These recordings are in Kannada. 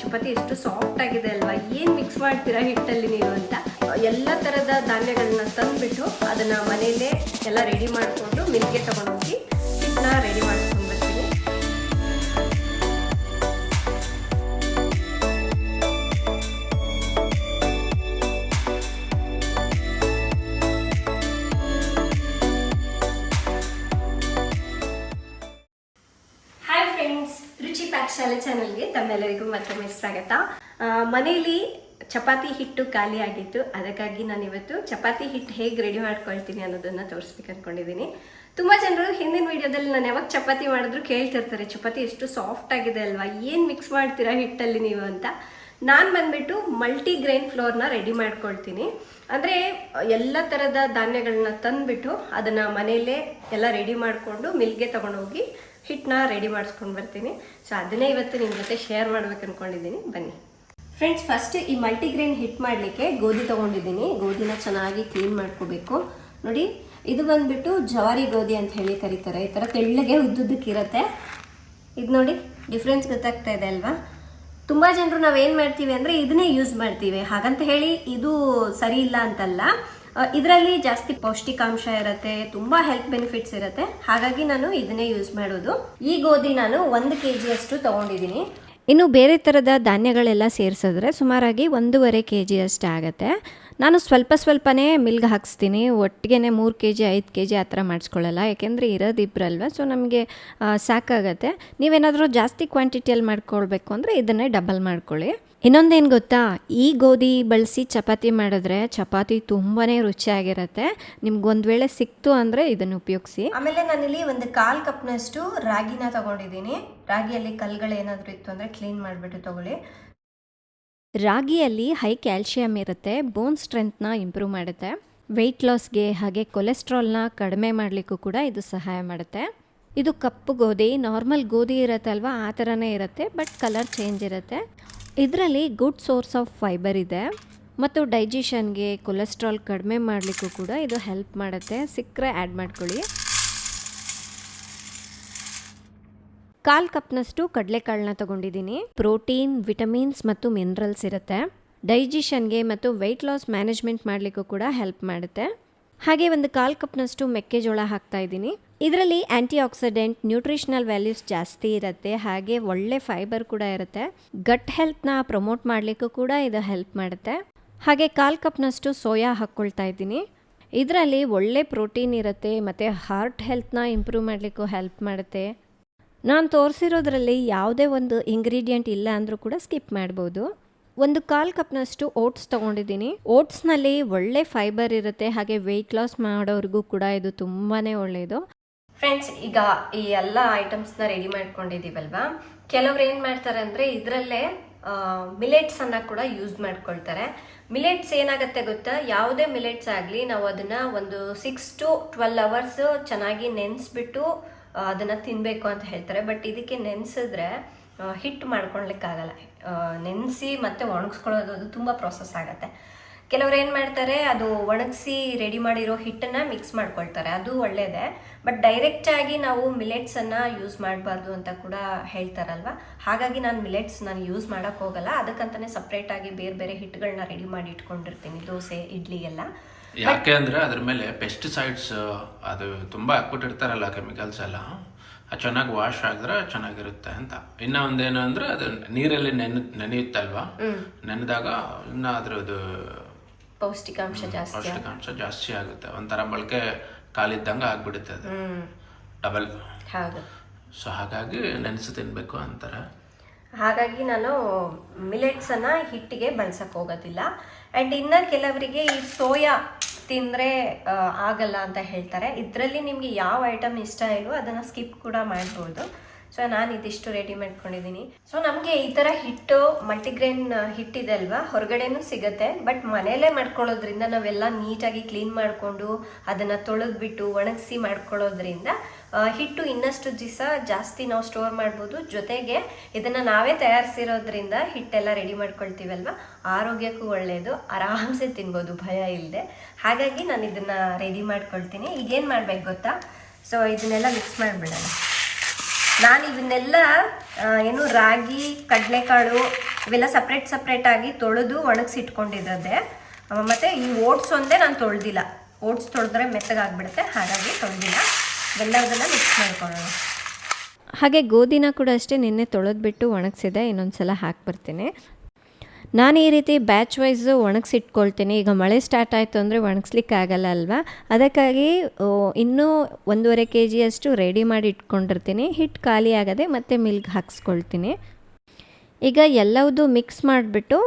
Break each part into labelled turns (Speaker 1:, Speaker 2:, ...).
Speaker 1: ಚಪಾತಿ ಎಷ್ಟು ಸಾಫ್ಟ್ ಆಗಿದೆ ಅಲ್ವಾ? ಏನು ಮಿಕ್ಸ್ ಮಾಡ್ತೀರಾ ಹಿಟ್ಟಲ್ಲಿ ನೀವು ಅಂತ? ಎಲ್ಲ ಥರದ ಧಾನ್ಯಗಳನ್ನ ತಂದುಬಿಟ್ಟು ಅದನ್ನು ಮನೆಯಲ್ಲೇ ಎಲ್ಲ ರೆಡಿ ಮಾಡಿಕೊಂಡು ಮಿಲ್ಗೆ ತೊಗೊಂಡೋಗಿ ಹಿಟ್ಟನ್ನ ರೆಡಿ ಮಾಡ್ಕೊಂಡು ಚಾನಲ್ಗೆ ಮತ್ತೆ ಮತ್ತೊಮ್ಮೆ ಸ್ವಾಗತ. ಮನೆಯಲ್ಲಿ ಚಪಾತಿ ಹಿಟ್ಟು ಖಾಲಿ ಆಗಿತ್ತು. ಅದಕ್ಕಾಗಿ ನಾನು ಇವತ್ತು ಚಪಾತಿ ಹಿಟ್ಟು ಹೇಗೆ ರೆಡಿ ಮಾಡ್ಕೊಳ್ತೀನಿ ಅನ್ನೋದನ್ನು ತೋರಿಸ್ಬೇಕು ಅಂದ್ಕೊಂಡಿದ್ದೀನಿ ತುಂಬ ಜನರು ಹಿಂದಿನ ವಿಡಿಯೋದಲ್ಲಿ ನಾನು ಯಾವಾಗ ಚಪಾತಿ ಮಾಡಿದ್ರು ಕೇಳ್ತಿರ್ತಾರೆ, ಚಪಾತಿ ಎಷ್ಟು ಸಾಫ್ಟ್ ಆಗಿದೆ ಅಲ್ವಾ? ಏನು ಮಿಕ್ಸ್ ಮಾಡ್ತೀರಾ ಹಿಟ್ಟಲ್ಲಿ ನೀವು? ಅಂತ. ನಾನು ಬಂದ್ಬಿಟ್ಟು ಮಲ್ಟಿ ಗ್ರೈನ್ ಫ್ಲೋರ್ನ ರೆಡಿ ಮಾಡ್ಕೊಳ್ತೀನಿ. ಅಂದರೆ ಎಲ್ಲ ಥರದ ಧಾನ್ಯಗಳನ್ನ ತಂದುಬಿಟ್ಟು ಅದನ್ನು ಮನೆಯಲ್ಲೇ ಎಲ್ಲ ರೆಡಿ ಮಾಡಿಕೊಂಡು ಮಿಲ್ಗೆ ತೊಗೊಂಡೋಗಿ ಹಿಟ್ಟನ್ನ ರೆಡಿ ಮಾಡಿಸ್ಕೊಂಡು ಬರ್ತೀನಿ. ಸೊ ಅದನ್ನೇ ಇವತ್ತು ನಿಮ್ಮ ಜೊತೆ ಶೇರ್ ಮಾಡ್ಬೇಕು ಅಂದ್ಕೊಂಡಿದ್ದೀನಿ ಬನ್ನಿ. ಫ್ರೆಂಡ್ಸ್ ಫಸ್ಟ್ ಈ ಮಲ್ಟಿಗ್ರೇನ್ ಹಿಟ್ ಮಾಡಲಿಕ್ಕೆ ಗೋಧಿ ತೊಗೊಂಡಿದ್ದೀನಿ. ಗೋಧಿನ ಚೆನ್ನಾಗಿ ಕ್ಲೀನ್ ಮಾಡ್ಕೋಬೇಕು. ನೋಡಿ, ಇದು ಬಂದ್ಬಿಟ್ಟು ಜವಾರಿ ಗೋಧಿ ಅಂತ ಹೇಳಿ ಕರೀತಾರೆ. ಈ ಥರ ತೆಳ್ಳಗೆ ಉದ್ದುದ್ದಕ್ಕಿರುತ್ತೆ. ಇದು ನೋಡಿ ಡಿಫ್ರೆನ್ಸ್ ಗೊತ್ತಾಗ್ತಾ ಇದೆ ಅಲ್ವಾ? ತುಂಬ ಜನರು ನಾವೇನು ಮಾಡ್ತೀವಿ ಅಂದರೆ ಇದನ್ನೇ ಯೂಸ್ ಮಾಡ್ತೀವಿ. ಹಾಗಂತ ಹೇಳಿ ಇದು ಸರಿ ಇಲ್ಲ ಅಂತಲ್ಲ. ಇದರಲ್ಲಿ ಜಾಸ್ತಿ ಪೌಷ್ಟಿಕಾಂಶ ಇರುತ್ತೆ, ತುಂಬ ಹೆಲ್ತ್ ಬೆನಿಫಿಟ್ಸ್ ಇರುತ್ತೆ. ಹಾಗಾಗಿ ನಾನು ಇದನ್ನೇ ಯೂಸ್ ಮಾಡೋದು. ಈ ಗೋಧಿ ನಾನು ಒಂದು ಕೆ ಜಿಯಷ್ಟು ತೊಗೊಂಡಿದ್ದೀನಿ.
Speaker 2: ಇನ್ನು ಬೇರೆ ಥರದ ಧಾನ್ಯಗಳೆಲ್ಲ ಸೇರಿಸಿದ್ರೆ ಸುಮಾರಾಗಿ ಒಂದೂವರೆ ಕೆ ಜಿ ಅಷ್ಟು ಆಗುತ್ತೆ. ನಾನು ಸ್ವಲ್ಪ ಸ್ವಲ್ಪನೇ ಮಿಲ್ಗೆ ಹಾಕಿಸ್ತೀನಿ. ಒಟ್ಟಿಗೆ ಮೂರು ಕೆ ಜಿ ಐದು ಕೆ ಜಿ ಆ ಥರ ಮಾಡಿಸ್ಕೊಳ್ಳಲ್ಲ. ಯಾಕೆಂದರೆ ಇರೋದು ಇಬ್ಬರಲ್ವ ಸೊ ನಮಗೆ ಸಾಕಾಗತ್ತೆ. ನೀವೇನಾದರೂ ಜಾಸ್ತಿ ಕ್ವಾಂಟಿಟಿಯಲ್ಲಿ ಮಾಡ್ಕೊಳ್ಬೇಕು ಅಂದರೆ ಇದನ್ನೇ ಡಬಲ್ ಮಾಡ್ಕೊಳ್ಳಿ. ಇನ್ನೊಂದೇನು ಗೊತ್ತಾ? ಈ ಗೋಧಿ ಬಳಸಿ ಚಪಾತಿ ಮಾಡಿದ್ರೆ ಚಪಾತಿ ತುಂಬಾ ರುಚಿಯಾಗಿರುತ್ತೆ. ನಿಮ್ಗೆ ಒಂದು ವೇಳೆ ಸಿಕ್ತು ಅಂದರೆ ಇದನ್ನು ಉಪಯೋಗಿಸಿ.
Speaker 1: ಆಮೇಲೆ ನಾನಿಲ್ಲಿ ಒಂದು ಕಾಲು ಕಪ್ನಷ್ಟು ರಾಗಿನ ತಗೊಂಡಿದ್ದೀನಿ. ರಾಗಿಯಲ್ಲಿ ಕಲ್ಗಳೇನಾದರೂ ಇತ್ತು ಅಂದರೆ ಕ್ಲೀನ್ ಮಾಡಿಬಿಟ್ಟು ತಗೊಳ್ಳಿ.
Speaker 2: ರಾಗಿಯಲ್ಲಿ ಹೈ ಕ್ಯಾಲ್ಶಿಯಂ ಇರುತ್ತೆ ಬೋನ್ ಸ್ಟ್ರೆಂತ್ನ ಇಂಪ್ರೂವ್ ಮಾಡುತ್ತೆ. ವೆಯ್ಟ್ ಲಾಸ್ಗೆ ಹಾಗೆ ಕೊಲೆಸ್ಟ್ರಾಲ್ನ ಕಡಿಮೆ ಮಾಡಲಿಕ್ಕೂ ಕೂಡ ಇದು ಸಹಾಯ ಮಾಡುತ್ತೆ. ಇದು ಕಪ್ಪು ಗೋಧಿ ನಾರ್ಮಲ್ ಗೋಧಿ ಇರುತ್ತಲ್ವ ಆ ಥರನೇ ಇರುತ್ತೆ ಬಟ್ ಕಲರ್ ಚೇಂಜ್ ಇರುತ್ತೆ. ಇದರಲ್ಲಿ ಗುಡ್ ಸೋರ್ಸ್ ಆಫ್ ಫೈಬರ್ ಇದೆ. ಮತ್ತು ಡೈಜೆಷನ್ಗೆ ಕೊಲೆಸ್ಟ್ರಾಲ್ ಕಡಿಮೆ ಮಾಡಲಿಕ್ಕೂ ಕೂಡ ಇದು ಹೆಲ್ಪ್ ಮಾಡುತ್ತೆ. ಸಿಕ್ಕರೆ ಆ್ಯಡ್ ಮಾಡ್ಕೊಳ್ಳಿ. ಕಾಲ್ ಕಪ್ನಷ್ಟು ಕಡಲೆಕಾಳನ್ನ ತಗೊಂಡಿದ್ದೀನಿ. ಪ್ರೋಟೀನ್ ವಿಟಮಿನ್ಸ್ ಮತ್ತು ಮಿನರಲ್ಸ್ ಇರುತ್ತೆ. ಡೈಜೆಷನ್ಗೆ ಮತ್ತು ವೆಯ್ಟ್ ಲಾಸ್ ಮ್ಯಾನೇಜ್ಮೆಂಟ್ ಮಾಡಲಿಕ್ಕೂ ಕೂಡ ಹೆಲ್ಪ್ ಮಾಡುತ್ತೆ. ಹಾಗೆ ಒಂದು ಕಾಲ್ ಕಪ್ನಷ್ಟು ಮೆಕ್ಕೆಜೋಳ ಹಾಕ್ತಾ ಇದ್ದೀನಿ. ಇದರಲ್ಲಿ ಆ್ಯಂಟಿ ಆಕ್ಸಿಡೆಂಟ್ ನ್ಯೂಟ್ರಿಷನಲ್ ವ್ಯಾಲ್ಯೂಸ್ ಜಾಸ್ತಿ ಇರುತ್ತೆ, ಹಾಗೆ ಒಳ್ಳೆ ಫೈಬರ್ ಕೂಡ ಇರುತ್ತೆ. ಗಟ್ ಹೆಲ್ತ್ನ ಪ್ರಮೋಟ್ ಮಾಡಲಿಕ್ಕೂ ಕೂಡ ಇದು ಹೆಲ್ಪ್ ಮಾಡುತ್ತೆ. ಹಾಗೆ ಕಾಲ್ ಕಪ್ನಷ್ಟು ಸೋಯಾ ಹಾಕ್ಕೊಳ್ತಾ ಇದ್ದೀನಿ. ಇದರಲ್ಲಿ ಒಳ್ಳೆ ಪ್ರೋಟೀನ್ ಇರುತ್ತೆ, ಮತ್ತು ಹಾರ್ಟ್ ಹೆಲ್ತ್ನ ಇಂಪ್ರೂವ್ ಮಾಡಲಿಕ್ಕೂ ಹೆಲ್ಪ್ ಮಾಡುತ್ತೆ. ನಾನು ತೋರಿಸಿರೋದ್ರಲ್ಲಿ ಯಾವುದೇ ಒಂದು ಇಂಗ್ರೀಡಿಯೆಂಟ್ ಇಲ್ಲ ಅಂದರೂ ಕೂಡ ಸ್ಕಿಪ್ ಮಾಡ್ಬೋದು. ಒಂದು ಕಾಲು ಕಪ್ನಷ್ಟು ಓಟ್ಸ್ ತೊಗೊಂಡಿದ್ದೀನಿ. ಓಟ್ಸ್ನಲ್ಲಿ ಒಳ್ಳೆ ಫೈಬರ್ ಇರುತ್ತೆ, ಹಾಗೆ ವೆಯ್ಟ್ ಲಾಸ್ ಮಾಡೋರಿಗೂ ಕೂಡ ಇದು ತುಂಬಾ ಒಳ್ಳೆಯದು
Speaker 1: ಫ್ರೆಂಡ್ಸ್ ಈಗ ಈ ಎಲ್ಲ ಐಟಮ್ಸ್ನ ರೆಡಿ ಮಾಡ್ಕೊಂಡಿದ್ದೀವಲ್ವಾ? ಕೆಲವ್ರು ಏನು ಮಾಡ್ತಾರೆ ಅಂದರೆ ಇದರಲ್ಲೇ ಮಿಲೆಟ್ಸ್ ಅನ್ನ ಕೂಡ ಯೂಸ್ ಮಾಡ್ಕೊಳ್ತಾರೆ. ಮಿಲೆಟ್ಸ್ ಏನಾಗುತ್ತೆ ಗೊತ್ತಾ? ಯಾವುದೇ ಮಿಲೆಟ್ಸ್ ಆಗಲಿ ನಾವು ಅದನ್ನ ಒಂದು ಸಿಕ್ಸ್ ಟು ಟ್ವೆಲ್ ಅವರ್ಸ್ ಚೆನ್ನಾಗಿ ನೆನೆಸ್ಬಿಟ್ಟು ಅದನ್ನ ತಿನ್ನಬೇಕು ಅಂತ ಹೇಳ್ತಾರೆ. ಬಟ್ ಇದಕ್ಕೆ ನೆನೆಸಿದ್ರೆ ಹಿಟ್ಟು ಮಾಡ್ಕೊಳ್ಲಿಕ್ಕಾಗಲ್ಲ. ನೆನೆಸಿ ಮತ್ತೆ ಒಣಗಿಸ್ಕೊಳ್ಳೋದು, ಅದು ತುಂಬ ಪ್ರಾಸೆಸ್ ಆಗುತ್ತೆ. ಕೆಲವ್ರು ಏನು ಮಾಡ್ತಾರೆ ಅದು ಒಣಗಿಸಿ ರೆಡಿ ಮಾಡಿರೋ ಹಿಟ್ಟನ್ನ ಮಿಕ್ಸ್ ಮಾಡ್ಕೊಳ್ತಾರೆ. ಅದು ಒಳ್ಳೇದೇ. ಬಟ್ ಡೈರೆಕ್ಟಾಗಿ ನಾವು ಮಿಲೆಟ್ಸನ್ನು ಯೂಸ್ ಮಾಡಬಾರ್ದು ಅಂತ ಕೂಡ ಹೇಳ್ತಾರಲ್ವಾ? ಹಾಗಾಗಿ ನಾನು ಮಿಲೆಟ್ಸ್ ನಾನು ಯೂಸ್ ಮಾಡೋಕ್ಕೆ ಹೋಗಲ್ಲ. ಅದಕ್ಕಂತಾನೆ ಸಪ್ರೇಟಾಗಿ ಬೇರೆ ಬೇರೆ ಹಿಟ್ಟುಗಳನ್ನ ರೆಡಿ ಮಾಡಿ ಇಟ್ಕೊಂಡಿರ್ತೀನಿ. ದೋಸೆ ಇಡ್ಲಿ ಎಲ್ಲ.
Speaker 3: ಯಾಕೆ ಅಂದ್ರೆ ಅದ್ರ ಮೇಲೆ ಪೆಸ್ಟಿಸೈಡ್ಸ್ ಅದು ತುಂಬಾ ಹಾಕ್ಬಿಟ್ಟಿರ್ತಾರಲ್ಲ ಕೆಮಿಕಲ್ಸ್ ಎಲ್ಲ. ಚೆನ್ನಾಗಿ ವಾಶ್ ಆಗಿದ್ರೆ ಚೆನ್ನಾಗಿರುತ್ತೆ ಅಂತ. ಇನ್ನ ಒಂದೇನು ಅಂದ್ರೆ ಅದು ನೀರಲ್ಲಿ ನೆನ ನೆನೆಯುತ್ತಲ್ವಾ? ನೆನೆದಾಗ ಇನ್ನ ಅದ್ರದ್ದು
Speaker 1: ಪೌಷ್ಟಿಕಾಂಶ ಜಾಸ್ತಿ
Speaker 3: ಪೌಷ್ಟಿಕಾಂಶ ಜಾಸ್ತಿ ಆಗುತ್ತೆ. ಒಂಥರ ಮೊಳಕೆ ಕಾಲಿದ್ದಂಗೆ ಆಗ್ಬಿಡುತ್ತೆ ಅದು. ಡಬಲ್.
Speaker 1: ಹೌದು.
Speaker 3: ಸೊ ಹಾಗಾಗಿ ನೆನೆಸಿ ತಿನ್ನಬೇಕು ಅಂತಾರೆ.
Speaker 1: ಹಾಗಾಗಿ ನಾನು ಮಿಲೆಟ್ಸನ್ನು ಹಿಟ್ಟಿಗೆ ಬಳಸಕ್ಕೆ ಹೋಗೋದಿಲ್ಲ. ಆ್ಯಂಡ್ ಇನ್ನು ಕೆಲವರಿಗೆ ಈ ಸೋಯಾ ತಿಂದರೆ ಆಗಲ್ಲ ಅಂತ ಹೇಳ್ತಾರೆ. ಇದರಲ್ಲಿ ನಿಮಗೆ ಯಾವ ಐಟಮ್ ಇಷ್ಟ ಇಲ್ವೋ ಅದನ್ನು ಸ್ಕಿಪ್ ಕೂಡ ಮಾಡ್ಬೋದು. ಸೊ ನಾನು ಇದಿಷ್ಟು ರೆಡಿ ಮಾಡ್ಕೊಂಡಿದ್ದೀನಿ ಸೊ ನಮಗೆ ಈ ಥರ ಹಿಟ್ಟು ಮಲ್ಟಿಗ್ರೇನ್ ಹಿಟ್ಟಿದೆ ಅಲ್ವಾ? ಹೊರಗಡೆನೂ ಸಿಗುತ್ತೆ ಬಟ್ ಮನೆಯಲ್ಲೇ ಮಾಡ್ಕೊಳ್ಳೋದ್ರಿಂದ ನಾವೆಲ್ಲ ನೀಟಾಗಿ ಕ್ಲೀನ್ ಮಾಡಿಕೊಂಡು ಅದನ್ನು ತೊಳೆದ್ಬಿಟ್ಟು ಒಣಗಿಸಿ ಮಾಡ್ಕೊಳ್ಳೋದ್ರಿಂದ ಹಿಟ್ಟು ಇನ್ನಷ್ಟು ದಿವಸ ಜಾಸ್ತಿ ನಾವು ಸ್ಟೋರ್ ಮಾಡ್ಬೋದು. ಜೊತೆಗೆ ಇದನ್ನು ನಾವೇ ತಯಾರಿಸಿರೋದ್ರಿಂದ ಹಿಟ್ಟೆಲ್ಲ ರೆಡಿ ಮಾಡ್ಕೊಳ್ತೀವಲ್ವ? ಆರೋಗ್ಯಕ್ಕೂ ಒಳ್ಳೆಯದು ಆರಾಮ್ಸೆ ತಿನ್ಬೋದು, ಭಯ ಇಲ್ಲದೆ ಹಾಗಾಗಿ ನಾನು ಇದನ್ನು ರೆಡಿ ಮಾಡ್ಕೊಳ್ತೀನಿ. ಈಗೇನು ಮಾಡ್ಬೇಕು ಗೊತ್ತಾ? ಸೊ ಇದನ್ನೆಲ್ಲ ಮಿಕ್ಸ್ ಮಾಡಿಬಿಡೋಣ. ನಾನು ಇವನ್ನೆಲ್ಲ ಏನು ರಾಗಿ, ಕಡಲೆಕಾಳು ಇವೆಲ್ಲ ಸಪ್ರೇಟ್ ಸಪ್ರೇಟಾಗಿ ತೊಳೆದು ಒಣಗಿಸಿಟ್ಕೊಂಡಿದ್ದೆ ಮತ್ತು ಈ ಓಟ್ಸ್ ಒಂದೇ ನಾನು ತೊಳೆದಿಲ್ಲ. ಓಟ್ಸ್ ತೊಳೆದ್ರೆ ಮೆತ್ತಗಾಗ್ಬಿಡುತ್ತೆ, ಹಾಗಾಗಿ ತೊಳೆದಿಲ್ಲ. ಇವೆಲ್ಲದನ್ನ ಮಿಕ್ಸ್ ಮಾಡ್ಕೊಳ್ಳೋಣ.
Speaker 2: ಹಾಗೆ ಗೋಧಿನ ಕೂಡ ಅಷ್ಟೇ ನಿನ್ನೆ ತೊಳೆದ್ಬಿಟ್ಟು ಒಣಗಿಸಿದೆ ಇನ್ನೊಂದು ಸಲ ಹಾಕ್ಬರ್ತೀನಿ. ನಾನು ಈ ರೀತಿ ಬ್ಯಾಚ್ ವೈಸು ಒಣಗಿಸಿಟ್ಕೊಳ್ತೀನಿ. ಈಗ ಮಳೆ ಸ್ಟಾರ್ಟ್ ಆಯಿತು ಅಂದರೆ ಒಣಗಿಸ್ಲಿಕ್ಕೆ ಆಗಲ್ಲ ಅಲ್ವಾ? ಅದಕ್ಕಾಗಿ ಇನ್ನೂ ಒಂದೂವರೆ ಕೆ ಜಿಯಷ್ಟು ರೆಡಿ ಮಾಡಿ ಇಟ್ಕೊಂಡಿರ್ತೀನಿ. ಹಿಟ್ಟು ಖಾಲಿ ಆಗದೆ ಮತ್ತೆ ಮಿಲ್ಕ್ ಹಾಕ್ಸ್ಕೊಳ್ತೀನಿ. ಈಗ ಎಲ್ಲವುದು ಮಿಕ್ಸ್ ಮಾಡಿಬಿಟ್ಟು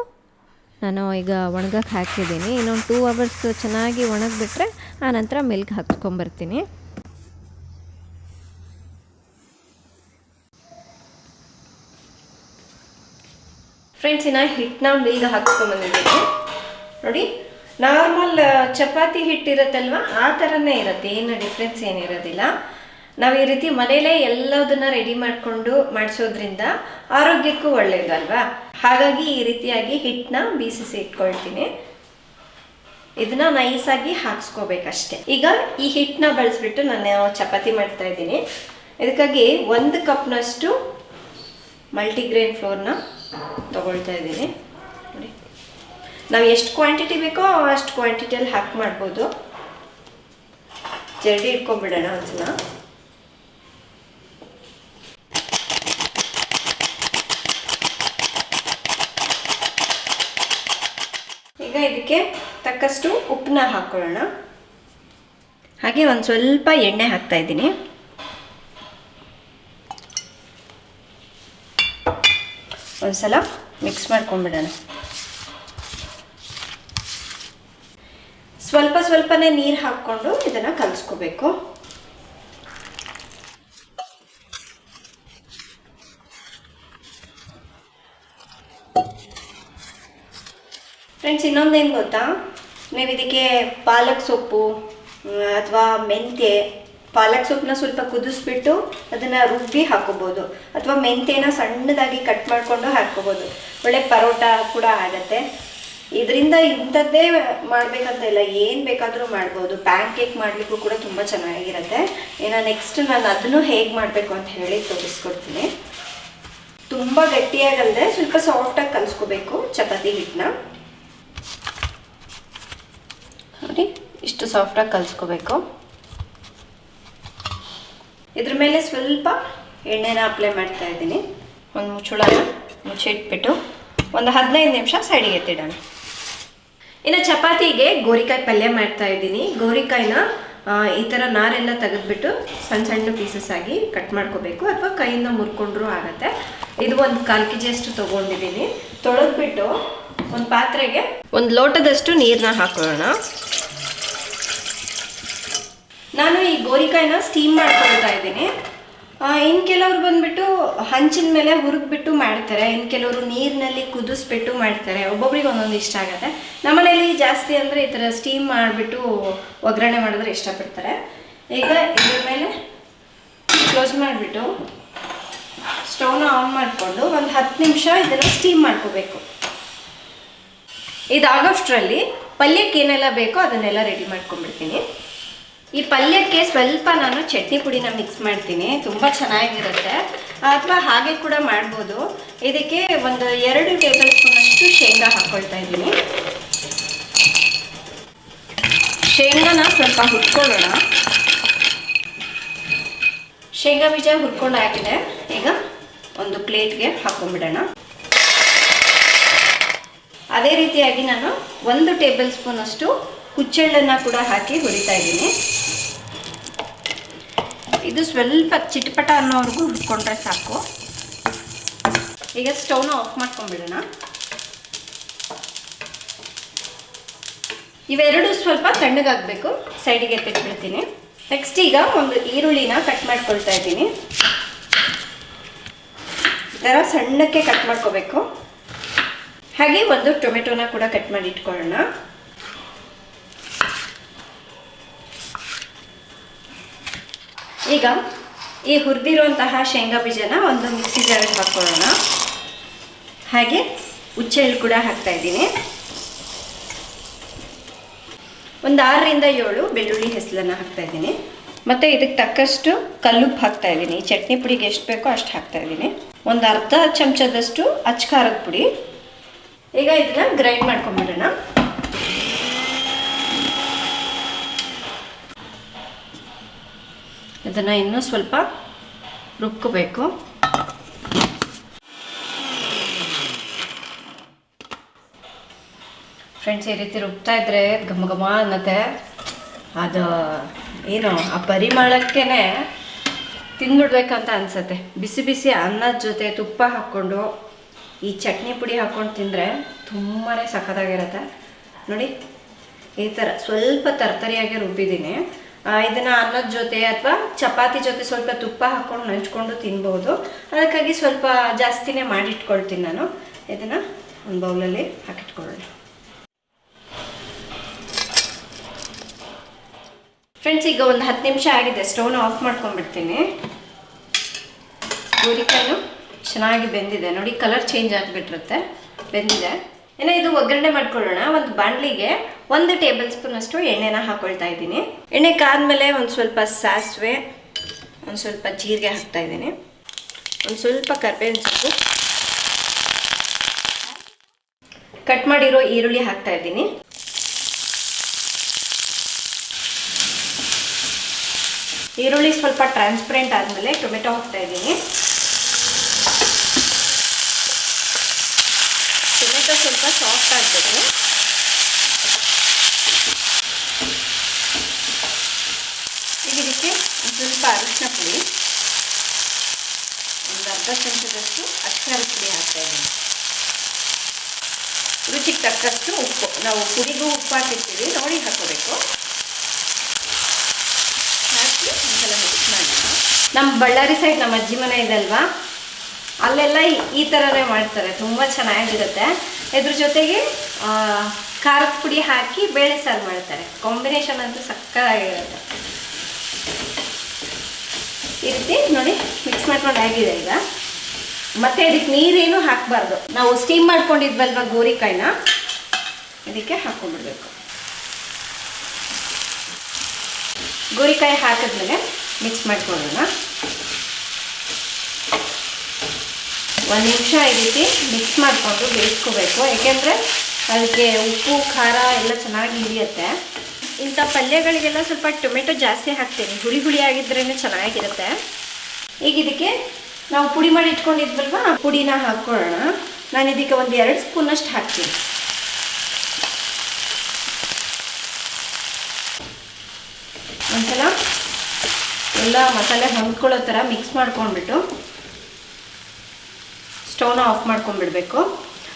Speaker 2: ನಾನು ಈಗ ಒಣಗಕ್ಕೆ ಹಾಕಿದ್ದೀನಿ. ಇನ್ನೊಂದು ಟೂ ಅವರ್ಸ್ ಚೆನ್ನಾಗಿ ಒಣಗಿಬಿಟ್ರೆ ಆನಂತರ ಮಿಲ್ಕ್ ಹಾಕ್ಸ್ಕೊಂಬರ್ತೀನಿ.
Speaker 1: ಫ್ರೆಂಡ್ಸ್ ಇನ್ನು ಹಿಟ್ಟನ್ನ ಮಿಲ್ಗೆ ಹಾಕ್ಸ್ಕೊಂಬಂದಿದ್ದೀನಿ ನೋಡಿ ನಾರ್ಮಲ್ ಚಪಾತಿ ಹಿಟ್ಟಿರುತ್ತಲ್ವ ಆ ಥರನೇ ಇರುತ್ತೆ. ಏನು ಡಿಫ್ರೆನ್ಸ್ ಏನಿರೋದಿಲ್ಲ ನಾವು ಈ ರೀತಿ ಮನೇಲೇ ಎಲ್ಲದನ್ನ ರೆಡಿ ಮಾಡಿಕೊಂಡು ಮಾಡಿಸೋದ್ರಿಂದ ಆರೋಗ್ಯಕ್ಕೂ ಒಳ್ಳೆಯದಲ್ವಾ ಹಾಗಾಗಿ ಈ ರೀತಿಯಾಗಿ ಹಿಟ್ಟನ್ನ ಬೀಸಿಸಿ ಇಟ್ಕೊಳ್ತೀನಿ. ಇದನ್ನ ನೈಸಾಗಿ ಹಾಕ್ಸ್ಕೋಬೇಕಷ್ಟೆ. ಈಗ ಈ ಹಿಟ್ಟನ್ನ ಬಳಸ್ಬಿಟ್ಟು ನಾನು ಚಪಾತಿ ಮಾಡ್ತಾ ಇದ್ದೀನಿ. ಇದಕ್ಕಾಗಿ ಒಂದು ಕಪ್ನಷ್ಟು ಮಲ್ಟಿಗ್ರೇನ್ ಫ್ಲೋರ್ನ ತಗೊಳ್ತಾ ಇದ್ದೀನಿ ನೋಡಿ. ನಾವು ಎಷ್ಟು ಕ್ವಾಂಟಿಟಿ ಬೇಕೋ ಅಷ್ಟು ಕ್ವಾಂಟಿಟಿಯಲ್ಲಿ ಹಾಕಿ ಮಾಡ್ಬೋದು. ಜರಡಿ ಇಟ್ಕೊಂಡ್ಬಿಡೋಣ ಒಂದ್ಸಲ. ಈಗ ಇದಕ್ಕೆ ತಕ್ಕಷ್ಟು ಉಪ್ಪನ್ನ ಹಾಕ್ಕೊಳ್ಳೋಣ ಹಾಗೆ ಒಂದು ಸ್ವಲ್ಪ ಎಣ್ಣೆ ಹಾಕ್ತಾ ಇದ್ದೀನಿ ಒಂದ್ಸಲ ಮಿಕ್ಸ್ ಮಾಡ್ಕೊಂಡ್ಬಿಡೋಣ ಸ್ವಲ್ಪ ಸ್ವಲ್ಪನೇ ನೀರು ಹಾಕ್ಕೊಂಡು ಇದನ್ನು ಕಲಿಸ್ಕೋಬೇಕು. ಫ್ರೆಂಡ್ಸ್ ಇನ್ನೊಂದೇನು ಗೊತ್ತಾ? ನೀವು ಇದಕ್ಕೆ ಪಾಲಕ್ ಸೊಪ್ಪು ಅಥವಾ ಮೆಂತ್ಯ ಪಾಲಕ್ ಸೊಪ್ಪನ್ನ ಸ್ವಲ್ಪ ಕುದಿಸ್ಬಿಟ್ಟು ಅದನ್ನು ರುಬ್ಬಿ ಹಾಕೋಬೋದು. ಅಥವಾ ಮೆಂತ್ಯನ ಸಣ್ಣದಾಗಿ ಕಟ್ ಮಾಡಿಕೊಂಡು ಹಾಕ್ಕೋಬೋದು ಒಳ್ಳೆ ಪರೋಟ ಕೂಡ ಆಗುತ್ತೆ. ಇದರಿಂದ ಇಂಥದ್ದೇ ಮಾಡಬೇಕಂತ ಇಲ್ಲ. ಏನು ಬೇಕಾದರೂ ಮಾಡ್ಬೋದು. ಪ್ಯಾನ್ ಕೇಕ್ ಮಾಡಲಿಕ್ಕೂ ಕೂಡ ತುಂಬ ಚೆನ್ನಾಗಿರುತ್ತೆ. ಇನ್ನು ನೆಕ್ಸ್ಟ್ ನಾನು ಅದನ್ನು ಹೇಗೆ ಮಾಡಬೇಕು ಅಂತ ಹೇಳಿ ತೋರಿಸ್ಕೊಡ್ತೀನಿ. ತುಂಬ ಗಟ್ಟಿಯಾಗಲ್ಲದೆ ಸ್ವಲ್ಪ ಸಾಫ್ಟಾಗಿ ಕಲಿಸ್ಕೋಬೇಕು ಚಪಾತಿ ಹಿಟ್ಟನ್ನ ನೋಡಿ, ಇಷ್ಟು ಸಾಫ್ಟಾಗಿ ಕಲಿಸ್ಕೋಬೇಕು. ಇದ್ರ ಮೇಲೆ ಸ್ವಲ್ಪ ಎಣ್ಣೆನ ಅಪ್ಲೈ ಮಾಡ್ತಾ ಇದ್ದೀನಿ. ಒಂದು ಮುಚ್ಚುಳನ ಮುಚ್ಚಿಟ್ಬಿಟ್ಟು ಒಂದು ಹದಿನೈದು ನಿಮಿಷ ಸೈಡಿಗೆ ಎತ್ತಿಡೋಣ. ಇನ್ನು ಚಪಾತಿಗೆ ಗೋರಿಕಾಯಿ ಪಲ್ಯ ಮಾಡ್ತಾ ಇದ್ದೀನಿ. ಗೋರಿಕಾಯಿನ ಈ ಥರ ನಾರೆಲ್ಲ ತೆಗೆದ್ಬಿಟ್ಟು ಸಣ್ಣ ಸಣ್ಣ ಪೀಸಸ್ ಆಗಿ ಕಟ್ ಮಾಡ್ಕೋಬೇಕು. ಅಥವಾ ಕೈಯಿಂದ ಮುರ್ಕೊಂಡ್ರೂ ಆಗುತ್ತೆ. ಇದು ಒಂದು ಕಾಲು ಕೆ ಜಿಯಷ್ಟು ತೊಗೊಂಡಿದ್ದೀನಿ. ತೊಳೆದ್ಬಿಟ್ಟು ಒಂದು ಪಾತ್ರೆಗೆ ಒಂದು ಲೋಟದಷ್ಟು ನೀರನ್ನ ಹಾಕೊಳ್ಳೋಣ ನಾನು ಈ ಗೋರಿಕಾಯಿನ ಸ್ಟೀಮ್ ಮಾಡ್ಕೊಳ್ತಾ ಇದ್ದೀನಿ. ಇನ್ನು ಕೆಲವ್ರು ಬಂದ್ಬಿಟ್ಟು ಹಂಚಿನ ಮೇಲೆ ಹುರಿದ್ಬಿಟ್ಟು ಮಾಡ್ತಾರೆ. ಇನ್ನು ಕೆಲವರು ನೀರಿನಲ್ಲಿ ಕುದಿಸ್ಬಿಟ್ಟು ಮಾಡ್ತಾರೆ. ಒಬ್ಬೊಬ್ರಿಗೆ ಒಂದೊಂದು ಇಷ್ಟ ಆಗುತ್ತೆ. ನಮ್ಮನೇಲಿ ಜಾಸ್ತಿ ಅಂದರೆ ಈ ಥರ ಸ್ಟೀಮ್ ಮಾಡಿಬಿಟ್ಟು ಒಗ್ಗರಣೆ ಮಾಡಿದ್ರೆ ಇಷ್ಟಪಡ್ತಾರೆ. ಈಗ ಇದ್ರ ಮೇಲೆ ಕ್ಲೋಸ್ ಮಾಡಿಬಿಟ್ಟು ಸ್ಟವ್ನ ಆನ್ ಮಾಡಿಕೊಂಡು ಒಂದು ಹತ್ತು ನಿಮಿಷ ಇದನ್ನು ಸ್ಟೀಮ್ ಮಾಡ್ಕೋಬೇಕು. ಇದಾಗೋಷ್ಟರಲ್ಲಿ ಪಲ್ಯಕ್ಕೆ ಏನೆಲ್ಲ ಬೇಕೋ ಅದನ್ನೆಲ್ಲ ರೆಡಿ ಮಾಡ್ಕೊಂಡ್ಬಿಡ್ತೀನಿ. ಈ ಪಲ್ಯಕ್ಕೆ ಸ್ವಲ್ಪ ನಾನು ಚಟ್ನಿ ಪುಡಿನ ಮಿಕ್ಸ್ ಮಾಡ್ತೀನಿ. ತುಂಬ ಚೆನ್ನಾಗಿರುತ್ತೆ. ಅಥವಾ ಹಾಗೆ ಕೂಡ ಮಾಡ್ಬೋದು. ಇದಕ್ಕೆ ಒಂದು ಎರಡು ಟೇಬಲ್ ಸ್ಪೂನಷ್ಟು ಶೇಂಗಾ ಹಾಕ್ಕೊಳ್ತಾ ಇದ್ದೀನಿ. ಶೇಂಗಾನ ಸ್ವಲ್ಪ ಹುರ್ಕೊಳ್ಳೋಣ. ಶೇಂಗಾ ಬೀಜ ಹುರ್ಕೊಂಡು ಆಗಿದೆ. ಈಗ ಒಂದು ಪ್ಲೇಟ್ಗೆ ಹಾಕೊಂಡ್ಬಿಡೋಣ. ಅದೇ ರೀತಿಯಾಗಿ ನಾನು ಒಂದು ಟೇಬಲ್ ಸ್ಪೂನಷ್ಟು ಹುಚ್ಚೆಳ್ಳನ್ನು ಕೂಡ ಹಾಕಿ ಹುರಿತಾ ಇದ್ದೀನಿ. ಇದು ಸ್ವಲ್ಪ ಚಿಟಪಟ ಅನ್ನೋವರೆಗೂ ಹುರ್ಕೊಂಡ್ರೆ ಸಾಕು. ಈಗ ಸ್ಟವ್ನ ಆಫ್ ಮಾಡ್ಕೊಂಡ್ಬಿಡೋಣ. ಇವೆರಡು ಸ್ವಲ್ಪ ತಣ್ಣಗಾಗಬೇಕು. ಸೈಡಿಗೆ ತೆಗೆದ್ಬಿಡ್ತೀನಿ. ನೆಕ್ಸ್ಟ್ ಈಗ ಒಂದು ಈರುಳ್ಳಿನ ಕಟ್ ಮಾಡ್ಕೊಳ್ತಾ ಇದ್ದೀನಿ. ಈ ಸಣ್ಣಕ್ಕೆ ಕಟ್ ಮಾಡ್ಕೋಬೇಕು. ಹಾಗೆ ಒಂದು ಟೊಮೆಟೊನ ಕೂಡ ಕಟ್ ಮಾಡಿ ಇಟ್ಕೊಳ್ಳೋಣ. ಈಗ ಈ ಹುರಿದಿರುವಂತಹ ಶೇಂಗಾ ಬೀಜನ ಒಂದು ಮಿಕ್ಸಿ ಜಾರಿಗೆ ಹಾಕ್ಕೊಳ್ಳೋಣ ಹಾಗೆ ಹುಚ್ಚೆಳ್ಳು ಕೂಡ ಹಾಕ್ತಾ ಇದ್ದೀನಿ. ಒಂದು ಆರರಿಂದ ಏಳು ಬೆಳ್ಳುಳ್ಳಿ ಹೆಸಲನ್ನ ಹಾಕ್ತಾ ಇದ್ದೀನಿ. ಮತ್ತು ಇದಕ್ಕೆ ತಕ್ಕಷ್ಟು ಕಲ್ಲುಪ್ಪು ಹಾಕ್ತಾ ಇದ್ದೀನಿ. ಚಟ್ನಿ ಪುಡಿಗೆ ಎಷ್ಟು ಬೇಕೋ ಅಷ್ಟು ಹಾಕ್ತಾ ಇದ್ದೀನಿ. ಒಂದು ಅರ್ಧ ಚಮಚದಷ್ಟು ಅಚ್ಚ ಖಾರದ ಪುಡಿ. ಈಗ ಇದನ್ನ ಗ್ರೈಂಡ್ ಮಾಡ್ಕೊಂಬಿಡೋಣ. ಇದನ್ನು ಇನ್ನೂ ಸ್ವಲ್ಪ ರುಬ್ಕೋಬೇಕು. ಫ್ರೆಂಡ್ಸ್, ಈ ರೀತಿ ರುಬ್ತಾ ಇದ್ರೆ ಘಮ ಘಮ ಅನ್ನತ್ತೆ. ಅದು ಏನು, ಆ ಪರಿಮಳಕ್ಕೇ ತಿಂದ್ಬಿಡ್ಬೇಕಂತ ಅನ್ಸತ್ತೆ. ಬಿಸಿ ಬಿಸಿ ಅನ್ನದ ಜೊತೆ ತುಪ್ಪ ಹಾಕ್ಕೊಂಡು, ಈ ಚಟ್ನಿ ಪುಡಿ ಹಾಕ್ಕೊಂಡು ತಿಂದರೆ ತುಂಬಾ ಸಖತ್ತಾಗಿರುತ್ತೆ. ನೋಡಿ, ಈ ಥರ ಸ್ವಲ್ಪ ತರ್ತರಿಯಾಗಿ ರುಬ್ಬಿದ್ದೀನಿ. ಇದನ್ನು ಅನ್ನದ ಜೊತೆ ಅಥವಾ ಚಪಾತಿ ಜೊತೆ ಸ್ವಲ್ಪ ತುಪ್ಪ ಹಾಕ್ಕೊಂಡು ನಂಚ್ಕೊಂಡು ತಿನ್ಬೋದು. ಅದಕ್ಕಾಗಿ ಸ್ವಲ್ಪ ಜಾಸ್ತಿನೇ ಮಾಡಿಟ್ಕೊಳ್ತೀನಿ ನಾನು. ಇದನ್ನು ಒಂದು ಬೌಲಲ್ಲಿ ಹಾಕಿಟ್ಕೊಳ್ಳೋಣ. ಫ್ರೆಂಡ್ಸ್, ಈಗ ಒಂದು ಹತ್ತು ನಿಮಿಷ ಆಗಿದೆ. ಸ್ಟವ್ನ ಆಫ್ ಮಾಡ್ಕೊಂಡ್ಬಿಡ್ತೀನಿ. ಗೋರಿಕಾಯಿನೂ ಚೆನ್ನಾಗಿ ಬೆಂದಿದೆ. ನೋಡಿ, ಕಲರ್ ಚೇಂಜ್ ಆಗಿಬಿಟ್ಟಿರುತ್ತೆ. ಬೆಂದಿದೆ. ಇನ್ನು ಇದು ಒಗ್ಗರಣೆ ಮಾಡ್ಕೊಳ್ಳೋಣ. ಒಂದು ಬಾಣಲಿಗೆ ಒಂದು ಟೇಬಲ್ ಸ್ಪೂನ್ ಅಷ್ಟು ಎಣ್ಣೆನ ಹಾಕೊಳ್ತಾ ಇದ್ದೀನಿ. ಎಣ್ಣೆ ಕಾದ್ಮೇಲೆ ಒಂದು ಸ್ವಲ್ಪ ಸಾಸಿವೆ, ಒಂದು ಸ್ವಲ್ಪ ಜೀರಿಗೆ ಹಾಕ್ತಾ ಇದ್ದೀನಿ. ಒಂದು ಸ್ವಲ್ಪ ಕರ್ಬೇವಿನ ಸೊಪ್ಪು. ಕಟ್ ಮಾಡಿರೋ ಈರುಳ್ಳಿ ಹಾಕ್ತಾ ಇದ್ದೀನಿ. ಈರುಳ್ಳಿ ಸ್ವಲ್ಪ ಟ್ರಾನ್ಸ್ಪರೆಂಟ್ ಆದಮೇಲೆ ಟೊಮೆಟೊ ಹಾಕ್ತಾ ಇದ್ದೀನಿ ಟೊಮೆಟೊ ಸ್ವಲ್ಪ ಸಾಫ್ಟ್ ಆಗಬೇಕು ಈಗ ಇದಕ್ಕೆ ಸ್ವಲ್ಪ ಅರಿಶಿನ ಪುಡಿ, ಒಂದು ಅರ್ಧ ಚಮಚದಷ್ಟು ಅರಿಶಿನ ಪುಡಿ ಹಾಕ್ತಾ ಇದ್ದೀನಿ. ರುಚಿಗೆ ತಕ್ಕಷ್ಟು ಉಪ್ಪು, ನಾವು ಪುಡಿಗೂ ಉಪ್ಪು ಹಾಕಿರ್ತೀವಿ, ನೋಡಿ ಹಾಕೋಬೇಕು ಹಾಕಿ ಒಂದ್ಸಲ ಮಿಕ್ಸ್ ಮಾಡೋಣ. ನಮ್ಮ ಬಳ್ಳಾರಿ ಸೈಡ್ ನಮ್ಮ ಅಜ್ಜಿ ಮನೆ ಇದೆ ಅಲ್ವಾ? ಅಲ್ಲೆಲ್ಲ ಈ ಥರನೇ ಮಾಡ್ತಾರೆ, ತುಂಬ ಚೆನ್ನಾಗಿರುತ್ತೆ. ಇದ್ರ ಜೊತೆಗೆ ಖಾರದ ಪುಡಿ ಹಾಕಿ ಬೇಳೆ ಸಾರು ಮಾಡ್ತಾರೆ. ಕಾಂಬಿನೇಷನ್ ಅಂತೂ ಸಕ್ಕತ್ತಾಗಿರುತ್ತೆ ಈ ರೀತಿ ನೋಡಿ ಮಿಕ್ಸ್ ಮಾಡ್ಕೊಂಡು ಆಗಿದೆ ಈಗ. ಮತ್ತೆ ಇದಕ್ಕೆ ನೀರೇನು ಹಾಕಬಾರ್ದು. ನಾವು ಸ್ಟೀಮ್ ಮಾಡ್ಕೊಂಡಿದ್ವಲ್ವ ಗೋರಿಕಾಯಿನ? ಇದಕ್ಕೆ ಹಾಕ್ಕೊಂಡ್ಬಿಡ್ಬೇಕು ಗೋರಿಕಾಯಿ ಹಾಕಿದ್ಮೇಲೆ ಮಿಕ್ಸ್ ಮಾಡ್ಕೊಳ್ಳೋಣ. ಒಂದು ನಿಮಿಷ ಈ ರೀತಿ ಮಿಕ್ಸ್ ಮಾಡಿಕೊಂಡು ಬೇಯಿಸ್ಕೋಬೇಕು. ಯಾಕೆಂದರೆ ಅದಕ್ಕೆ ಉಪ್ಪು, ಖಾರ ಎಲ್ಲ ಚೆನ್ನಾಗಿ ಹಿಡಿಯುತ್ತೆ. ಇಂಥ ಪಲ್ಯಗಳಿಗೆಲ್ಲ ಸ್ವಲ್ಪ ಟೊಮೆಟೊ ಜಾಸ್ತಿ ಹಾಕ್ತೀನಿ. ಹುಳಿ ಹುಳಿ ಆಗಿದ್ರೇ ಚೆನ್ನಾಗಿರುತ್ತೆ. ಈಗ ಇದಕ್ಕೆ ನಾವು ಪುಡಿ ಮಾಡಿ ಇಟ್ಕೊಂಡಿದ್ವಲ್ವ? ಆ ಪುಡಿನ ಹಾಕ್ಕೊಳ್ಳೋಣ. ನಾನು ಇದಕ್ಕೆ ಒಂದು ಎರಡು ಸ್ಪೂನಷ್ಟು ಹಾಕ್ತೀನಿ. ಒಂದ್ಸಲ ಎಲ್ಲ ಮಸಾಲೆ ಹೊಂದ್ಕೊಳ್ಳೋ ಥರ ಮಿಕ್ಸ್ ಮಾಡ್ಕೊಂಡ್ಬಿಟ್ಟು ಸ್ಟವ್ನ ಆಫ್ ಮಾಡ್ಕೊಂಡ್ಬಿಡ್ಬೇಕು.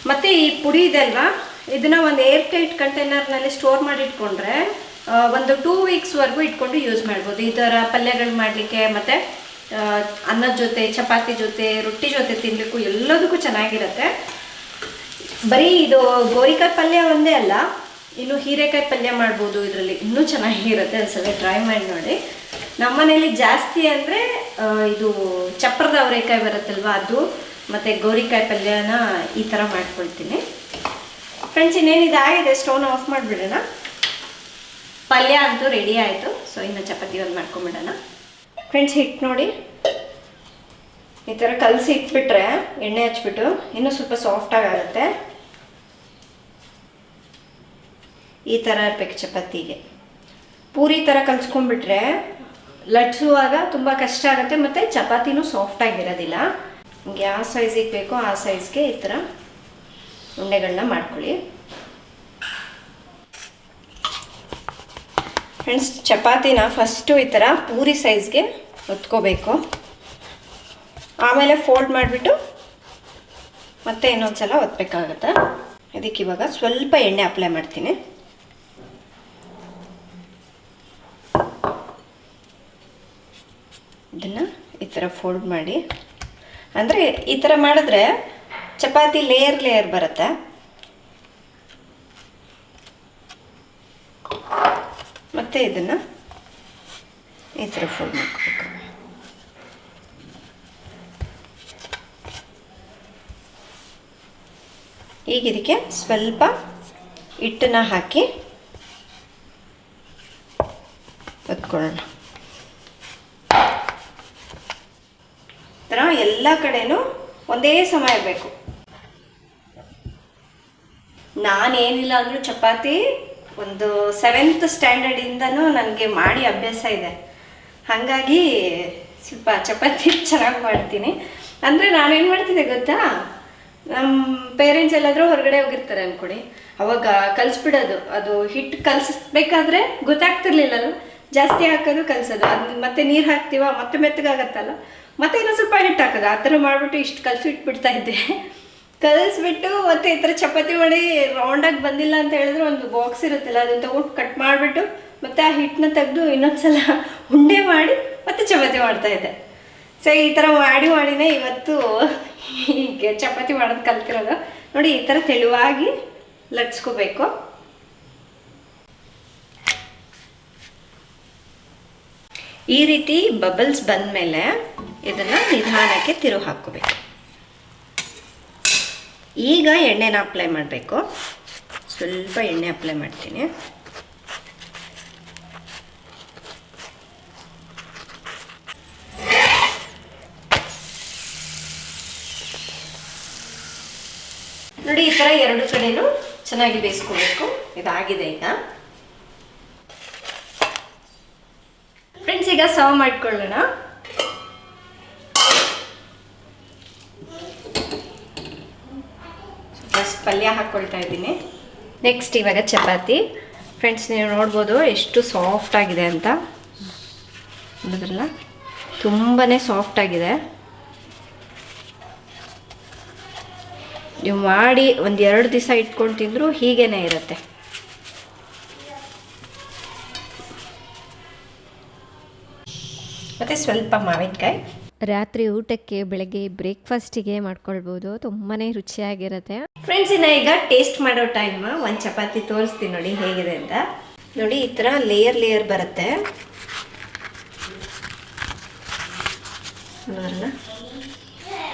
Speaker 1: ಮತ್ತು ಈ ಪುಡಿ ಇದೆ ಅಲ್ವಾ? ಇದನ್ನು ಒಂದು ಏರ್ ಟೈಟ್ ಕಂಟೈನರ್ನಲ್ಲಿ ಸ್ಟೋರ್ ಮಾಡಿ ಇಟ್ಕೊಂಡ್ರೆ ಒಂದು ಟೂ ವೀಕ್ಸ್ವರೆಗೂ ಇಟ್ಕೊಂಡು ಯೂಸ್ ಮಾಡ್ಬೋದು. ಈ ಥರ ಪಲ್ಯಗಳು ಮಾಡಲಿಕ್ಕೆ ಮತ್ತು ಅನ್ನದ ಜೊತೆ, ಚಪಾತಿ ಜೊತೆ, ರೊಟ್ಟಿ ಜೊತೆ ತಿನ್ನಬೇಕು ಎಲ್ಲದಕ್ಕೂ ಚೆನ್ನಾಗಿರುತ್ತೆ. ಬರೀ ಇದು ಗೋರಿಕಾಯಿ ಪಲ್ಯ ಒಂದೇ ಅಲ್ಲ, ಇನ್ನು ಹೀರೆಕಾಯಿ ಪಲ್ಯ ಮಾಡ್ಬೋದು ಇದರಲ್ಲಿ. ಇನ್ನೂ ಚೆನ್ನಾಗಿರುತ್ತೆ ಒಂದ್ಸಲ ಟ್ರೈ ಮಾಡಿ ನೋಡಿ. ನಮ್ಮನೇಲಿ ಜಾಸ್ತಿ ಅಂದರೆ ಇದು ಚಪ್ಪರದ ಅವರೆಕಾಯಿ ಬರುತ್ತಲ್ವ, ಅದು. ಮತ್ತು ಗೌರಿಕಾಯಿ ಪಲ್ಯನ ಈ ಥರ ಮಾಡ್ಕೊಳ್ತೀನಿ. ಫ್ರೆಂಡ್ಸ್ ಇನ್ನೇನಿದೆ? ಆಗಿದೆ. ಸ್ಟೋನ್ ಆಫ್ ಮಾಡಿಬಿಡೋಣ. ಪಲ್ಯ ಅಂತೂ ರೆಡಿ ಆಯಿತು. ಸೊ ಇನ್ನು ಚಪಾತಿ ಒಂದು ಮಾಡ್ಕೊಂಬಿಡೋಣ. ಫ್ರೆಂಡ್ಸ್ ಹಿಟ್ಟು ನೋಡಿ. ಈ ಥರ ಕಲಸಿ ಇಟ್ಬಿಟ್ರೆ ಎಣ್ಣೆ ಹಚ್ಬಿಟ್ಟು ಇನ್ನೂ ಸ್ವಲ್ಪ ಸಾಫ್ಟಾಗಿ ಆಗುತ್ತೆ. ಈ ಥರ ಇರ್ಬೇಕು ಚಪಾತಿಗೆ. ಪೂರಿ ಥರ ಕಲ್ಸ್ಕೊಂಡ್ಬಿಟ್ರೆ ಲಟ್ಸುವಾಗ ತುಂಬ ಕಷ್ಟ ಆಗುತ್ತೆ, ಮತ್ತು ಚಪಾತಿನೂ ಸಾಫ್ಟಾಗಿರೋದಿಲ್ಲ ನಿಮ್ಗೆ ಯಾವ ಸೈಜಿಗೆ ಬೇಕೋ ಆ ಸೈಜ್ಗೆ ಈ ಥರ ಉಂಡೆಗಳನ್ನ ಮಾಡ್ಕೊಳ್ಳಿ. ಫ್ರೆಂಡ್ಸ್ ಚಪಾತಿನ ಫಸ್ಟು ಈ ಥರ ಪೂರಿ ಸೈಜ್ಗೆ ಒತ್ಕೋಬೇಕು. ಆಮೇಲೆ ಫೋಲ್ಡ್ ಮಾಡಿಬಿಟ್ಟು ಮತ್ತೆ ಇನ್ನೊಂದು ಸಲ ಒತ್ತಬೇಕಾಗತ್ತೆ ಇದಕ್ಕೆ ಇವಾಗ ಸ್ವಲ್ಪ ಎಣ್ಣೆ ಅಪ್ಲೈ ಮಾಡ್ತೀನಿ. ಇದನ್ನು ಈ ಥರ ಫೋಲ್ಡ್ ಮಾಡಿ. ಅಂದರೆ ಈ ಥರ ಮಾಡಿದ್ರೆ ಚಪಾತಿ ಲೇಯರ್ ಲೇಯರ್ ಬರುತ್ತೆ. ಮತ್ತೆ ಇದನ್ನು ಈ ಥರ ಫೋಲ್ಡ್ ಮಾಡ್ಕೋಬೇಕು. ಈಗ ಇದಕ್ಕೆ ಸ್ವಲ್ಪ ಹಿಟ್ಟನ್ನ ಹಾಕಿ ಒತ್ಕೊಳ್ಳೋಣ ಥರ ಎಲ್ಲ ಕಡೆನೂ ಒಂದೇ ಸಮಯ ಬೇಕು. ನಾನೇನಿಲ್ಲ ಅಂದರೂ ಚಪಾತಿ ಒಂದು ಸೆವೆಂತ್ ಸ್ಟ್ಯಾಂಡರ್ಡಿಂದನೂ ನನಗೆ ಮಾಡಿ ಅಭ್ಯಾಸ ಇದೆ. ಹಾಗಾಗಿ ಸ್ವಲ್ಪ ಚಪಾತಿ ಚೆನ್ನಾಗಿ ಮಾಡ್ತೀನಿ. ಅಂದರೆ ನಾನೇನು ಮಾಡ್ತಿದ್ದೆ ಗೊತ್ತಾ? ನಮ್ಮ ಪೇರೆಂಟ್ಸ್ ಎಲ್ಲಾದರೂ ಹೊರಗಡೆ ಹೋಗಿರ್ತಾರೆ ಅಂದ್ಕೊಡಿ ಅವಾಗ ಕಲಿಸ್ಬಿಡೋದು. ಅದು ಹಿಟ್ಟು ಕಲಿಸ್ಬೇಕಾದ್ರೆ ಗೊತ್ತಾಗ್ತಿರ್ಲಿಲ್ಲಲ್ಲ? ಜಾಸ್ತಿ ಹಾಕೋದು ಕಲಿಸೋದು. ಅದು ಮತ್ತೆ ನೀರು ಹಾಕ್ತೀವ? ಮತ್ತೆ ಮೆತ್ತಗಾಗತ್ತಲ್ಲ? ಮತ್ತೆ ಇನ್ನೊಂದು ಸ್ವಲ್ಪ ಹಿಟ್ಟು ಹಾಕೋದು? ಆ ಥರ ಮಾಡಿಬಿಟ್ಟು ಇಷ್ಟು ಕಲಸಿ ಇಟ್ಬಿಡ್ತಾ ಇದ್ದೆ. ಕಲಿಸ್ಬಿಟ್ಟು ಮತ್ತೆ ಈ ಥರ ಚಪಾತಿ ಮಾಡಿ ರೌಂಡಾಗಿ ಬಂದಿಲ್ಲ ಅಂತ ಹೇಳಿದ್ರೆ ಒಂದು ಬಾಕ್ಸ್ ಇರುತ್ತಲ್ಲ, ಅದನ್ನು ತಗೊಂಡು ಕಟ್ ಮಾಡಿಬಿಟ್ಟು ಮತ್ತೆ ಆ ಹಿಟ್ಟನ್ನ ತೆಗೆದು ಇನ್ನೊಂದ್ಸಲ ಉಂಡೆ ಮಾಡಿ ಮತ್ತೆ ಚಪಾತಿ ಮಾಡ್ತಾ ಇದ್ದೆ. ಸೊ ಈ ಥರ ಮಾಡಿ ಮಾಡಿನೇ ಇವತ್ತು ಹೀಗೆ ಚಪಾತಿ ಮಾಡೋದು ಕಲ್ತಿರೋದು. ನೋಡಿ, ಈ ಥರ ತೆಳುವಾಗಿ ಲಟ್ಸ್ಕೋಬೇಕು. ಈ ರೀತಿ ಬಬಲ್ಸ್ ಬಂದಮೇಲೆ ಇದನ್ನು ನಿಧಾನಕ್ಕೆ ತಿರು ಹಾಕೋಬೇಕು ಈಗ ಎಣ್ಣೆನ ಅಪ್ಲೈ ಮಾಡಬೇಕು. ಸ್ವಲ್ಪ ಎಣ್ಣೆ ಅಪ್ಲೈ ಮಾಡ್ತೀನಿ. ನೋಡಿ, ಈ ಥರ ಎರಡು ಕಡೆನೂ ಚೆನ್ನಾಗಿ ಬೇಯಿಸ್ಕೋಬೇಕು. ಇದಾಗಿದೆ ಈಗ. ಫ್ರೆಂಡ್ಸ್ ಈಗ ಸರ್ವ್ ಮಾಡ್ಕೊಳ್ಳೋಣ ಫಸ್ಟ್ ಪಲ್ಯ ಹಾಕ್ಕೊಳ್ತಾ ಇದ್ದೀನಿ. ನೆಕ್ಸ್ಟ್ ಇವಾಗ ಚಪಾತಿ. ಫ್ರೆಂಡ್ಸ್ ನೀವು ನೋಡ್ಬೋದು ಎಷ್ಟು ಸಾಫ್ಟ್ ಆಗಿದೆ ಅಂತ. ನೋಡಿದ್ರಲ್ಲ? ತುಂಬಾ ಸಾಫ್ಟ್ ಆಗಿದೆ. ನೀವು ಮಾಡಿ ಒಂದು ಎರಡು ದಿವಸ ಇಟ್ಕೊಂಡು ತಿಂದರೂ ಹೀಗೇ ಇರುತ್ತೆ. ಮತ್ತು ಸ್ವಲ್ಪ ಮಾವಿನಕಾಯಿ.
Speaker 2: ರಾತ್ರಿ ಊಟಕ್ಕೆ ಬೆಳಗ್ಗೆ ಬ್ರೇಕ್ಫಾಸ್ಟಿಗೆ ಮಾಡ್ಕೊಳ್ಬೋದು. ತುಂಬಾ ರುಚಿಯಾಗಿರುತ್ತೆ.
Speaker 1: ಫ್ರೆಂಡ್ಸ್ ಇನ್ನು ಈಗ ಟೇಸ್ಟ್ ಮಾಡೋ ಟೈಮ್ ಒಂದು ಚಪಾತಿ ತೋರಿಸ್ತೀನಿ ನೋಡಿ ಹೇಗಿದೆ ಅಂತ. ನೋಡಿ, ಈ ಥರ ಲೇಯರ್ ಲೇಯರ್ ಬರುತ್ತೆ.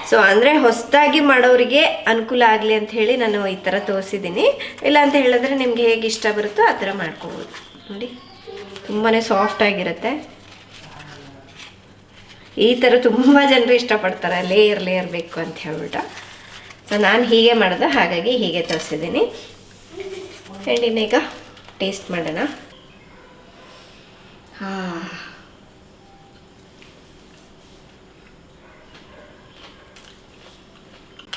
Speaker 1: ಸೊ ಅಂದರೆ ಹೊಸದಾಗಿ ಮಾಡೋರಿಗೆ ಅನುಕೂಲ ಆಗಲಿ ಅಂತ ಹೇಳಿ ನಾನು ಈ ಥರ ತೋರಿಸಿದ್ದೀನಿ. ಇಲ್ಲ ಅಂತ ಹೇಳಿದ್ರೆ ನಿಮಗೆ ಹೇಗೆ ಇಷ್ಟ ಬರುತ್ತೋ ಆ ಥರ ಮಾಡ್ಕೋಬೋದು. ನೋಡಿ ತುಂಬಾ ಸಾಫ್ಟ್ ಆಗಿರುತ್ತೆ. ಈ ಥರ ತುಂಬ ಜನರು ಇಷ್ಟಪಡ್ತಾರೆ ಲೇಯರ್ ಲೇಯರ್ ಬೇಕು ಅಂತ ಹೇಳ್ಬಿಟ್ಟು. ಸೊ ನಾನು ಹೀಗೆ ಮಾಡಿದೆ, ಹಾಗಾಗಿ ಹೀಗೆ ತರಿಸಿದ್ದೀನಿ. ಆ್ಯಂಡ್ ಇನ್ನೀಗ ಟೇಸ್ಟ್ ಮಾಡೋಣ. ಹಾಂ.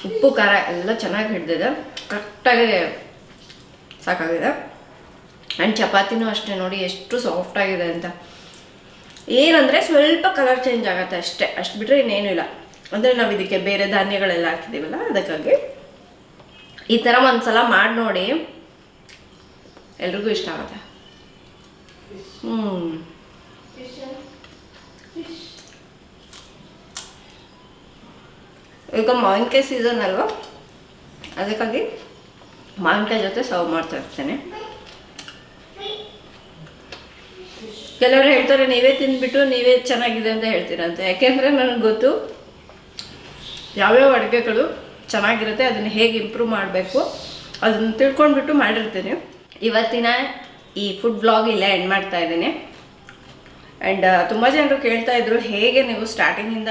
Speaker 1: ಉಪ್ಪು, ಖಾರ ಎಲ್ಲ ಚೆನ್ನಾಗಿ ಹಿಡ್ದಿದೆ. ಕರೆಕ್ಟಾಗಿ ಸಾಕಾಗಿದೆ. ಆ್ಯಂಡ್ ಚಪಾತಿನೂ ಅಷ್ಟೇ ನೋಡಿ, ಎಷ್ಟು ಸಾಫ್ಟಾಗಿದೆ ಅಂತ. ಏನಂದರೆ ಸ್ವಲ್ಪ ಕಲರ್ ಚೇಂಜ್ ಆಗುತ್ತೆ ಅಷ್ಟೇ. ಅಷ್ಟು ಬಿಟ್ಟರೆ ಇನ್ನೇನು ಇಲ್ಲ. ಅಂದರೆ ನಾವು ಇದಕ್ಕೆ ಬೇರೆ ಧಾನ್ಯಗಳೆಲ್ಲ ಹಾಕಿದ್ದೀವಲ್ಲ, ಅದಕ್ಕಾಗಿ. ಈ ಥರ ಒಂದ್ಸಲ ಮಾಡಿ ನೋಡಿ. ಎಲ್ರಿಗೂ ಇಷ್ಟ ಆಗುತ್ತೆ. ಹ್ಞೂ ಈಗ ಮಾವಿನಕಾಯಿ ಸೀಸನ್ ಅಲ್ವಾ? ಅದಕ್ಕಾಗಿ ಮಾವಿನಕಾಯಿ ಜೊತೆ ಸರ್ವ್ ಮಾಡ್ತಾ ಇರ್ತೇನೆ. ಕೆಲವರು ಹೇಳ್ತಾರೆ, ನೀವೇ ತಿಂದ್ಬಿಟ್ಟು ನೀವೇ ಚೆನ್ನಾಗಿದೆ ಅಂತ ಹೇಳ್ತೀರಂತೆ. ಯಾಕೆಂದರೆ ನನಗೆ ಗೊತ್ತು ಯಾವ್ಯಾವ ಅಡುಗೆಗಳು ಚೆನ್ನಾಗಿರುತ್ತೆ, ಅದನ್ನು ಹೇಗೆ ಇಂಪ್ರೂವ್ ಮಾಡಬೇಕು, ಅದನ್ನು ತಿಳ್ಕೊಂಡ್ಬಿಟ್ಟು ಮಾಡಿರ್ತೀನಿ. ಇವತ್ತಿನ ಈ ಫುಡ್ ಬ್ಲಾಗ್ ಇಲ್ಲೇ ಎಂಡ್ ಮಾಡ್ತಾ ಇದ್ದೀನಿ. ಆ್ಯಂಡ್ ತುಂಬ ಜನರು ಕೇಳ್ತಾ ಇದ್ರು, ಹೇಗೆ ನೀವು ಸ್ಟಾರ್ಟಿಂಗಿಂದ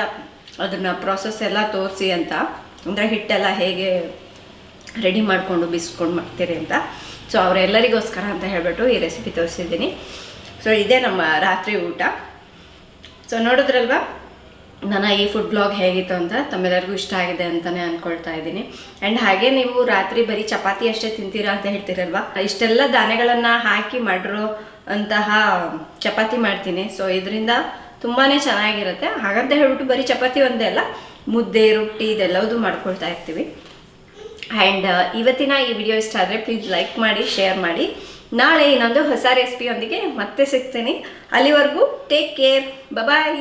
Speaker 1: ಅದನ್ನು ಪ್ರಾಸೆಸ್ ಎಲ್ಲ ತೋರಿಸಿ ಅಂತ? ಅಂದರೆ ಹಿಟ್ಟೆಲ್ಲ ಹೇಗೆ ರೆಡಿ ಮಾಡಿಕೊಂಡು, ಬಿಸ್ಕೊಂಡು ಮಾಡ್ತೀರಿ ಅಂತ. ಸೊ ಅವರೆಲ್ಲರಿಗೋಸ್ಕರ ಅಂತ ಹೇಳಿಬಿಟ್ಟು ಈ ರೆಸಿಪಿ ತೋರಿಸಿದ್ದೀನಿ. ಸೊ ಇದೇ ನಮ್ಮ ರಾತ್ರಿ ಊಟ. ಸೊ ನೋಡಿದ್ರಲ್ವಾ? ನನ್ನ ಈ ಫುಡ್ ಬ್ಲಾಗ್ ಹೇಗಿತ್ತು ಅಂತ ತಮ್ಮೆಲ್ಲರಿಗೂ ಇಷ್ಟ ಆಗಿದೆ ಅಂತಲೇ ಅಂದ್ಕೊಳ್ತಾ ಇದ್ದೀನಿ. ಆ್ಯಂಡ್ ಹಾಗೆ ನೀವು ರಾತ್ರಿ ಬರೀ ಚಪಾತಿ ಅಷ್ಟೇ ತಿಂತೀರಾ ಅಂತ ಹೇಳ್ತೀರಲ್ವ? ಇಷ್ಟೆಲ್ಲ ಧಾನ್ಯಗಳನ್ನು ಹಾಕಿ ಮಾಡಿರೋ ಅಂತಹ ಚಪಾತಿ ಮಾಡ್ತೀನಿ. ಸೊ ಇದರಿಂದ ತುಂಬಾ ಚೆನ್ನಾಗಿರುತ್ತೆ. ಹಾಗಂತ ಹೇಳ್ಬಿಟ್ಟು ಬರೀ ಚಪಾತಿ ಒಂದೇ ಅಲ್ಲ, ಮುದ್ದೆ, ರೊಟ್ಟಿ ಇದೆಲ್ಲವೂ ಮಾಡ್ಕೊಳ್ತಾ ಇರ್ತೀವಿ. ಆ್ಯಂಡ್ ಇವತ್ತಿನ ಈ ವಿಡಿಯೋ ಇಷ್ಟ ಆದರೆ ಪ್ಲೀಸ್ ಲೈಕ್ ಮಾಡಿ ಶೇರ್ ಮಾಡಿ. ನಾಳೆ ಇನ್ನೊಂದು ಹೊಸ ರೆಸಿಪಿಯೊಂದಿಗೆ ಮತ್ತೆ ಸಿಗ್ತೀನಿ. ಅಲ್ಲಿವರೆಗೂ ಟೇಕ್ ಕೇರ್ ಬಾಯ್